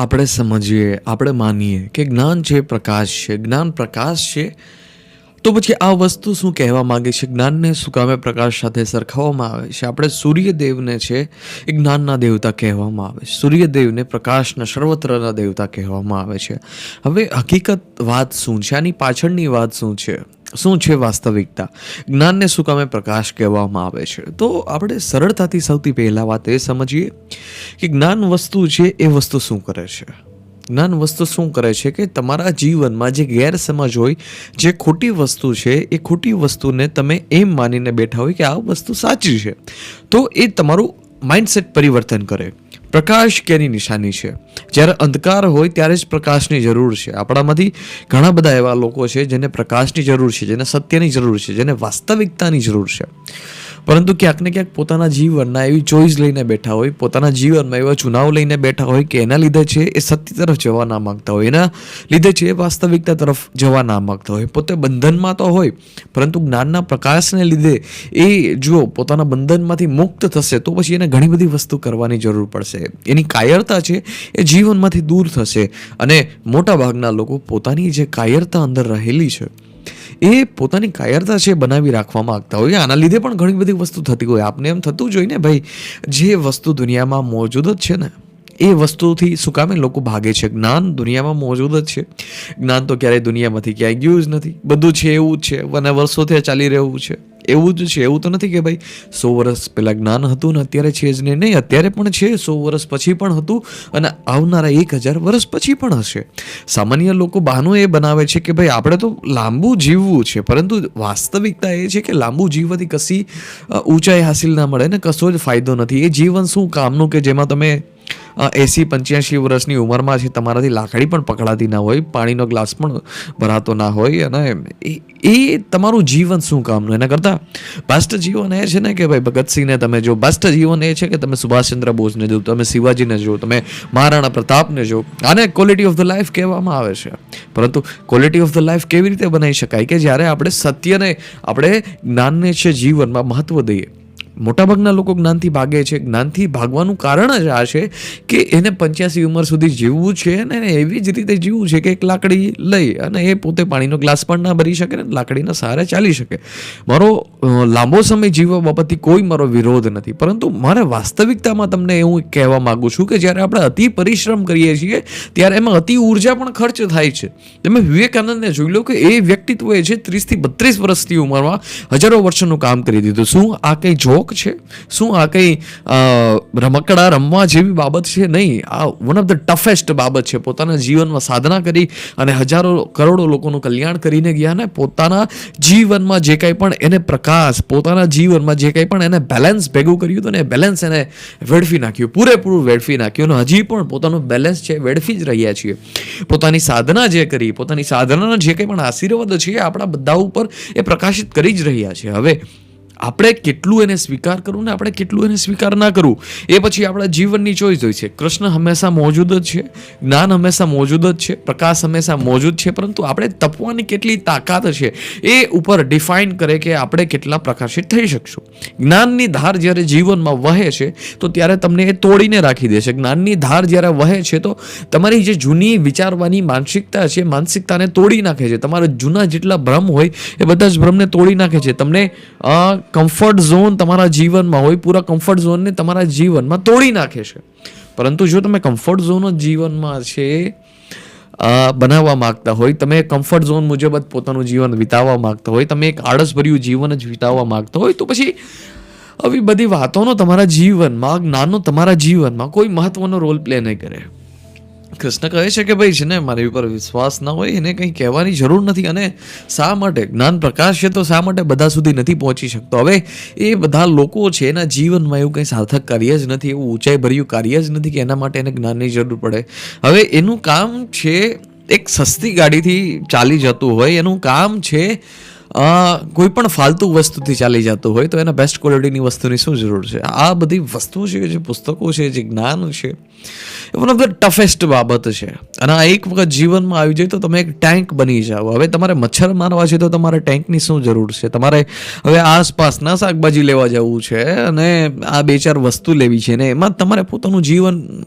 આપણે સમજીએ, આપણે માનીએ કે જ્ઞાન છે પ્રકાશ છે, જ્ઞાન પ્રકાશ છે, તો પછી આ વસ્તુ શું કહેવા માંગે છે? જ્ઞાનને શું કામે પ્રકાશ સાથે સરખાવવામાં આવે છે? આપણે સૂર્યદેવને છે એ જ્ઞાનના દેવતા કહેવામાં આવે છે. સૂર્યદેવને પ્રકાશના સર્વત્રના દેવતા કહેવામાં આવે છે. હવે હકીકત વાત શું છે? આની પાછળની વાત શું છે? શું છે વાસ્તવિકતા? જ્ઞાનને શું કામે પ્રકાશ કહેવામાં આવે છે? તો આપણે સરળતાથી સૌથી પહેલાં વાત એ સમજીએ કે જ્ઞાન વસ્તુ છે એ વસ્તુ શું કરે છે? જ્ઞાન વસ્તુ શું કરે છે કે તમારા જીવનમાં જે ગેરસમજ હોય, જે ખોટી વસ્તુ છે, એ ખોટી વસ્તુને તમે એમ માનીને બેઠા હોય કે આ વસ્તુ સાચી છે. તો એ તમારું માઇન્ડસેટ પરિવર્તન કરે. પ્રકાશ કેની નિશાની છે? જ્યારે અંધકાર હોય ત્યારે જ પ્રકાશની જરૂર છે. આપણામાંથી ઘણા બધા એવા લોકો છે જેને પ્રકાશની જરૂર છે, જેને સત્યની જરૂર છે, જેને વાસ્તવિકતાની જરૂર છે. પરંતુ ક્યાંક ને ક્યાંક પોતાના જીવનના એવી ચોઈસ લઈને બેઠા હોય, પોતાના જીવનમાં એવા ચુનાવ લઈને બેઠા હોય કે એના લીધે છે એ સત્ય તરફ જવા ના માગતા હોય. એના લીધે છે એ વાસ્તવિકતા તરફ જવા ના માગતા હોય. પોતે બંધનમાં તો હોય, પરંતુ જ્ઞાનના પ્રકાશને લીધે એ જો પોતાના બંધનમાંથી મુક્ત થશે તો પછી એને ઘણી બધી વસ્તુ કરવાની જરૂર પડશે. એની કાયરતા છે એ જીવનમાંથી દૂર થશે અને મોટા ભાગના લોકો પોતાની જે કાયરતા અંદર રહેલી છે એ પોતાની કાયરતા છે બનાવી રાખવા માંગતા હોય. આના લીધે પણ ઘણી બધી વસ્તુ થતી હોય. આપને એમ થતું જોઈને ભાઈ, જે વસ્તુ દુનિયામાં મોજૂદ જ છે ને, એ વસ્તુથી શું કામે લોકો ભાગે છે? જ્ઞાન દુનિયામાં મોજૂદ જ છે. જ્ઞાન તો ક્યારેય દુનિયામાંથી ક્યાંય ગયું જ નથી. બધું છે, એવું જ છે. અને વર્ષોથી ચાલી રહ્યું છે. એવું જ છે, એવું તો નથી કે ભાઈ સો વર્ષ પહેલાં જ્ઞાન હતું ને અત્યારે છે જ નહીં. નહીં, અત્યારે પણ છે, સો વર્ષ પછી પણ હતું અને આવનારા એક હજાર વર્ષ પછી પણ હશે. સામાન્ય લોકો બહાનું એ બનાવે છે કે ભાઈ આપણે તો લાંબુ જીવવું છે, પરંતુ વાસ્તવિકતા એ છે કે લાંબુ જીવવાથી કશી ઊંચાઈ હાસિલ ના મળે ને કશો જ ફાયદો નથી. એ જીવન શું કામનું કે જેમાં તમે એસી પંચ્યાસી વર્ષની ઉંમરમાં છે, તમારાથી લાકડી પણ પકડાતી ના હોય, પાણીનો ગ્લાસ પણ ભરાતો ના હોય અને એ તમારું જીવન શું કામનું? એના કરતાં બેસ્ટ જીવન એ છે ને કે ભાઈ ભગતસિંહને તમે જો બેસ્ટ જીવન એ છે કે તમે સુભાષચંદ્ર બોઝને જો, તમે શિવાજીને જો, તમે મહારાણા પ્રતાપને જો, આને ક્વોલિટી ઓફ ધ લાઈફ કહેવામાં આવે છે. પરંતુ ક્વોલિટી ઓફ ધ લાઈફ કેવી રીતે બનાવી શકાય? કે જ્યારે આપણે સત્યને, આપણે જ્ઞાનને છે જીવનમાં મહત્ત્વ દઈએ મોટાભાગના લોકો જ્ઞાનથી ભાગે છે. જ્ઞાનથી ભાગવાનું કારણ જ આ છે કે એને પંચ્યાસી ઉંમર સુધી જીવવું છે અને એવી જ રીતે જીવવું છે કે એક લાકડી લઈ અને એ પોતે પાણીનો ગ્લાસ પણ ના ભરી શકે ને લાકડીના સહારે ચાલી શકે. મારો લાંબો સમય જીવવા બાબતથી કોઈ મારો વિરોધ નથી. પરંતુ મારે વાસ્તવિકતામાં તમને એવું કહેવા માગું છું કે જ્યારે આપણે અતિ પરિશ્રમ કરીએ છીએ, ત્યારે એમાં અતિ ઊર્જા પણ ખર્ચ થાય છે. તમે વિવેકાનંદને જોઈ લો કે એ વ્યક્તિત્વ એ છે ત્રીસથી બત્રીસ વર્ષની ઉંમરમાં હજારો વર્ષનું કામ કરી દીધું. શું આ કંઈ જોક છે? શું આ કંઈ રમકડા રમવા જેવી બાબત છે? નહીં, આ વન ઓફ ધ ટફેસ્ટ બાબત છે. પોતાના જીવનમાં સાધના કરી અને હજારો કરોડો લોકોનું કલ્યાણ કરીને ગયા ને પોતાના જીવનમાં જે કંઈ પણ એને પ્રકાશ, પોતાના જીવનમાં જે કંઈ પણ એને બેલેન્સ ભેગું કર્યું હતું ને બેલેન્સ એને વેડફી નાખ્યું. પૂરેપૂરું વેડફી નાખ્યું અને હજી પણ પોતાનું બેલેન્સ છે વેડફી જ રહ્યા છીએ. પોતાની સાધના જે કરી, પોતાની સાધનાના જે કંઈ પણ આશીર્વાદ છે આપણા બધા ઉપર એ પ્રકાશિત કરી જ રહ્યા છે. હવે આપણે કેટલું એને સ્વીકાર કરવું ને આપણે કેટલું એને સ્વીકાર ના કરવું? એ પછી આપણા જીવનની ચોઈસ હોય છે. કૃષ્ણ હંમેશા મોજૂદ જ છે, જ્ઞાન હંમેશા મોજૂદ જ છે, પ્રકાશ હંમેશા મોજૂદ છે, પરંતુ આપણે તપવાની કેટલી તાકાત છે એ ઉપર ડિફાઇન કરે કે આપણે કેટલા પ્રકાશિત થઈ શકશું. જ્ઞાનની ધાર જ્યારે જીવનમાં વહે છે, તો ત્યારે તમને એ તોડીને રાખી દે છે. જ્ઞાનની ધાર જ્યારે વહે છે, તો તમારી જે જૂની વિચારવાની માનસિકતા છે, માનસિકતાને તોડી નાખે છે. તમારા જૂના જેટલા ભ્રમ હોય, એ બધા જ ભ્રમને તોડી નાખે છે. તમને કમ્ફર્ટ ઝોન તમારા જીવનમાં હોય, પૂરા કમ્ફર્ટ ઝોનને તમારા જીવનમાં તોડી નાખે છે. પરંતુ જો તમે કમ્ફર્ટ ઝોન જ જીવનમાં છે બનાવવા માંગતા હોય, તમે કમ્ફર્ટ ઝોન મુજબ જ પોતાનું જીવન વિતાવવા માંગતા હોય, તમે એક આળસભર્યું જીવન જ વિતાવવા માગતા હોય, તો પછી આવી બધી વાતોનો તમારા જીવનમાં, જ્ઞાનનો તમારા જીવનમાં કોઈ મહત્વનો રોલ પ્લે નહીં કરે. કૃષ્ણ કહે છે કે ભાઈ છે ને મારી ઉપર વિશ્વાસ ના હોય, એને કંઈ કહેવાની જરૂર નથી અને શા માટે? જ્ઞાન પ્રકાશ છે તો શા માટે બધા સુધી નથી પહોંચી શકતો? હવે એ બધા લોકો છે, એના જીવનમાં એવું કંઈ સાર્થક કાર્ય જ નથી, એવું ઊંચાઈ ભર્યું કાર્ય જ નથી કે એના માટે એને જ્ઞાનની જરૂર પડે. હવે એનું કામ છે, એક સસ્તી ગાડીથી ચાલી જતું હોય, એનું કામ છે કોઈ પણ ફાલતુ વસ્તુથી ચાલી જતું હોય તો એના બેસ્ટ ક્વોલિટીની વસ્તુની શું જરૂર છે? આ બધી વસ્તુઓ છે જે પુસ્તકો છે, જે જ્ઞાન છે, એ વન ઓફ ધ ટફેસ્ટ બાબત છે. અને આ એક વખત જીવનમાં આવી જાય તો તમે એક ટેન્ક બની જાઓ. હવે તમારે મચ્છર મારવા છે તો તમારે ટેન્કની શું જરૂર છે? તમારે હવે આસપાસના શાકભાજી લેવા જવું છે અને આ બે ચાર વસ્તુ લેવી છે ને એમાં તમારે પોતાનું જીવન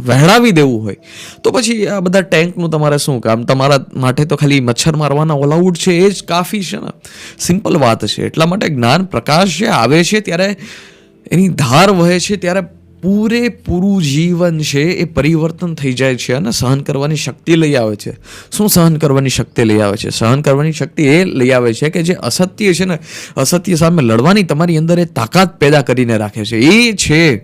વહેડાવી દેવું હોય, તો પછી આ બધા ટેન્કનું તમારે શું કામ? તમારા માટે તો ખાલી મચ્છર મારવાના ઓલાઉડ છે, એ જ કાફી છે ને? સિમ્પલ વાત છે. એટલા માટે જ્ઞાન પ્રકાશ જે આવે છે ત્યારે એની ધાર વહે છે, ત્યારે પૂરેપૂરું જીવન છે એ પરિવર્તન થઈ જાય છે અને સહન કરવાની શક્તિ લઈ આવે છે. શું સહન કરવાની શક્તિ લઈ આવે છે? સહન કરવાની શક્તિ એ લઈ આવે છે કે જે અસત્ય છે ને, અસત્ય સામે લડવાની તમારી અંદર એ તાકાત પેદા કરીને રાખે છે. એ છે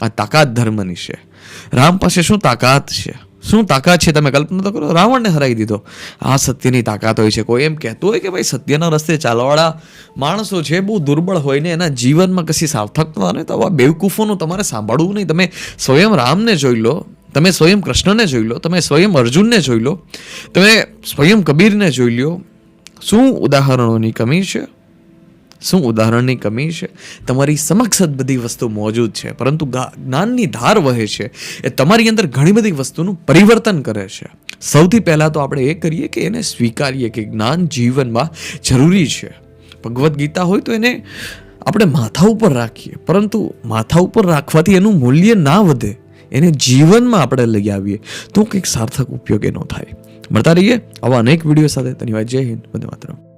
આ તાકાત ધર્મની છે. રામ પાસે શું તાકાત છે? શું તાકાત છે? તમે કલ્પના તો કરો, રાવણને હરાવી દીધો. આ સત્યની તાકાત હોય છે. કોઈ એમ કહેતું હોય કે ભાઈ, સત્યના રસ્તે ચાલવાળા માણસો છે, બહુ દુર્બળ હોય ને એના જીવનમાં કશી સાર્થકતા નહીં તો આવા બેવકૂફોનું તમારે સાંભળવું નહીં. તમે સ્વયં રામને જોઈ લો, તમે સ્વયં કૃષ્ણને જોઈ લો, તમે સ્વયં અર્જુનને જોઈ લો, તમે સ્વયં કબીરને જોઈ લો. શું ઉદાહરણોની કમી છે? શું ઉદાહરણની કમી છે? તમારી સમક્ષ જ બધી વસ્તુ મોજૂદ છે, પરંતુ જ્ઞાનની ધાર વહે છે. એ તમારી અંદર ઘણી બધી વસ્તુનું પરિવર્તન કરે છે. સૌથી પહેલાં તો આપણે એ કરીએ કે એને સ્વીકારીએ કે જ્ઞાન જીવનમાં જરૂરી છે. ભગવદ્ ગીતા હોય તો એને આપણે માથા ઉપર રાખીએ, પરંતુ માથા ઉપર રાખવાથી એનું મૂલ્ય ના વધે. એને જીવનમાં આપણે લઈ આવીએ. તો કંઈક સાર્થક ઉપયોગ એનો થાય. મળતા રહીએ આવા અનેક વીડિયો સાથે. ધન્યવાદ. જય હિન્દ. વંદે માતરમ.